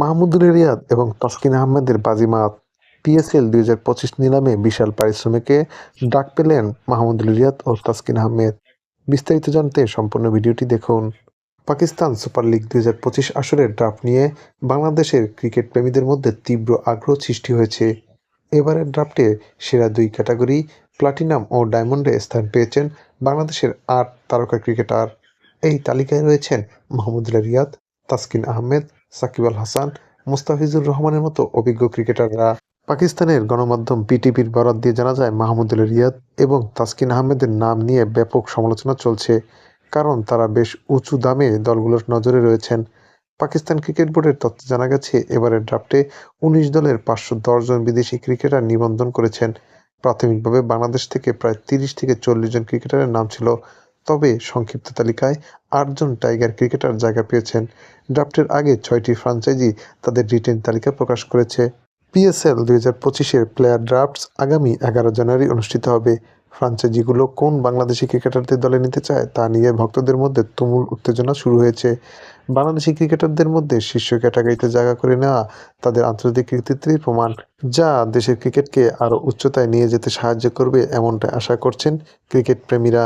মাহমুদুল রিয়াদ এবং তাসকিন আহমেদের বাজিমাত পিএসএল দুই হাজার পঁচিশ নিলামে বিশাল পারিশ্রমিকে ডাক পেলেন মাহমুদুল রিয়াদ ও তাসকিন আহমেদ। বিস্তারিত জানতে সম্পূর্ণ ভিডিওটি দেখুন। পাকিস্তান সুপার লিগ দুই হাজার পঁচিশ আসরের ড্রাফট নিয়ে বাংলাদেশের ক্রিকেট প্রেমীদের মধ্যে তীব্র আগ্রহ সৃষ্টি হয়েছে। এবারের ড্রাফটে সেরা দুই ক্যাটাগরি প্লাটিনাম ও ডায়মন্ডে স্থান পেয়েছেন বাংলাদেশের আট তারকা ক্রিকেটার। এই তালিকায় রয়েছেন মাহমুদুল রিয়াদ, তাসকিন আহমেদ সাকিব আল হাসান, মুস্তাফিজুর রহমানের মতো অভিজ্ঞ ক্রিকেটাররা পাকিস্তানের গণমাধ্যম পিটিভির বরাত দিয়ে জানা যায়, মাহমুদুল রিয়াদ এবং তাসকিন আহমেদের নাম নিয়ে ব্যাপক সমালোচনা চলছে, কারণ তারা বেশ উঁচু দামে দলগুলোর নজরে রয়েছেন। পাকিস্তান ক্রিকেট বোর্ডের তথ্যে জানা গেছে, এবারের ড্রাফটে উনিশ দলের পাঁচশো দশ জন বিদেশি ক্রিকেটার নিবন্ধন করেছেন। প্রাথমিকভাবে বাংলাদেশ থেকে প্রায় তিরিশ থেকে চল্লিশ জন ক্রিকেটারের নাম ছিল তবে সংক্ষিপ্ত তালিকায় আটজন টাইগার ক্রিকেটার জায়গা পেয়েছেন। ড্রাফটের আগে ছয়টি ফ্রাঞ্চাইজি তাদের রিটেন তালিকা প্রকাশ করেছে। পিএসএল দুই হাজার পঁচিশের প্লেয়ার ড্রাফটস আগামী এগারো জানুয়ারি অনুষ্ঠিত হবে। ফ্রাঞ্চাইজিগুলো কোন বাংলাদেশি ক্রিকেটারদের দলে নিতে চায় তা নিয়ে ভক্তদের মধ্যে তুমুল উত্তেজনা শুরু হয়েছে। বাংলাদেশি ক্রিকেটারদের মধ্যে শীর্ষ ক্যাটাগরিতে জায়গা করে নেওয়া তাদের আন্তর্জাতিক কৃতিত্বের প্রমাণ, যা দেশের ক্রিকেটকে আরও উচ্চতায় নিয়ে যেতে সাহায্য করবে এমনটা আশা করছেন ক্রিকেট প্রেমীরা।